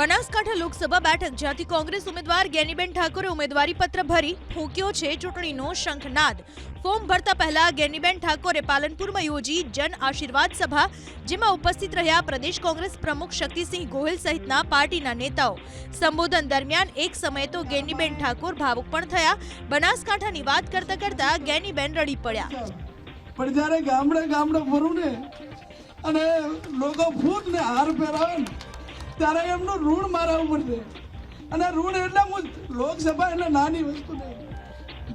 બનાસકાંઠા લોકસભા બેઠક, જ્યાંથી કોંગ્રેસ ઉમેદવાર ગેનીબેન ઠાકોરે ઉમેદવારી પત્ર ભરી ફૂંક્યો છે ચૂંટણીનો શંખનાદ. ફોર્મ ભરતા પહેલા ગેનીબેન ઠાકોરે પાલનપુરમાં યોજી જન આશીર્વાદ સભા, જેમાં ઉપસ્થિત રહ્યા પ્રદેશ કોંગ્રેસ પ્રમુખ શક્તિસિંહ ગોહિલ સહિતના પાર્ટીના નેતાઓ. સંબોધન દરમિયાન એક સમયે તો ગેનીબેન ઠાકોર ભાવુક પણ થયા. બનાસકાંઠાની વાત કરતા કરતા ગેનીબેન રડી પડ્યા. પણ જ્યારે ગામડે ગામડે ફરું ને, અને લોકો ફૂટ ને હાર પહેરાવે ત્યારે એમનું ઋણ મારા ઉપર છે અને ઋણ એટલે હું લોકસભા એટલે નાની વસ્તુ નહીં.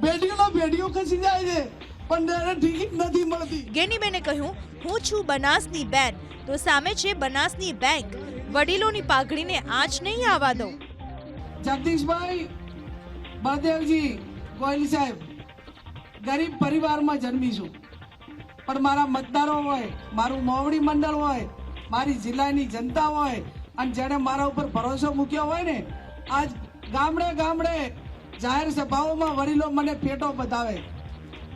પેઢીઓના પેઢીઓ ખસી જાય છે પણ ત્યારે ટિકિટ નથી મળતી. ગેનીબેને કહ્યું હું છું બનાસની બેન તો સામે છે બનાસની બેંક. વડીલોની પાઘડીને આંચ નહીં આવવા દઉં. જગદીશભાઈ બળદેવજી ગોયલ સાહેબ ગરીબ પરિવારમાં જન્મી છું. પણ મારા મતદારો હોય મારું મોવડી મંડળ હોય મારી જિલ્લાની જનતા હોય અને જેણે મારા ઉપર ભરોસો મૂક્યો હોય ને, આજ ગામડે ગામડે જાહેર સભાઓમાં વડીલો મને પેટો બતાવે.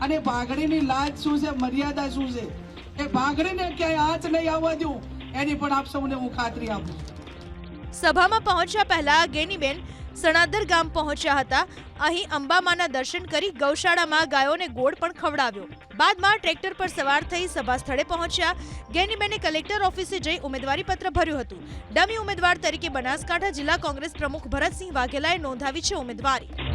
અને ભાગડીની લાજ શું છે, મર્યાદા શું છે? એ ભાગડીને ક્યાંય આંચ નહીં આવવા દઉં, એની પણ આપ સૌને હું ખાતરી આપું. સભામાં પહોંચ્યા પહેલા ગેનીબેન સણાદર ગામ પહોંચ્યા હતા. અહીં અંબામાના દર્શન કરી ગૌશાળામાં ગાયોને ગોળ પણ ખવડાવ્યો. બાદમાં ટ્રેક્ટર પર સવાર થઈ સભા સ્થળે પહોંચ્યા. ગેનીબેને કલેક્ટર ઓફિસે જઈ ઉમેદવારી પત્ર ભર્યું હતું. ડમી ઉમેદવાર તરીકે બનાસકાંઠા જિલ્લા કોંગ્રેસ પ્રમુખ ભરતસિંહ વાઘેલાએ નોંધાવી છે ઉમેદવારી.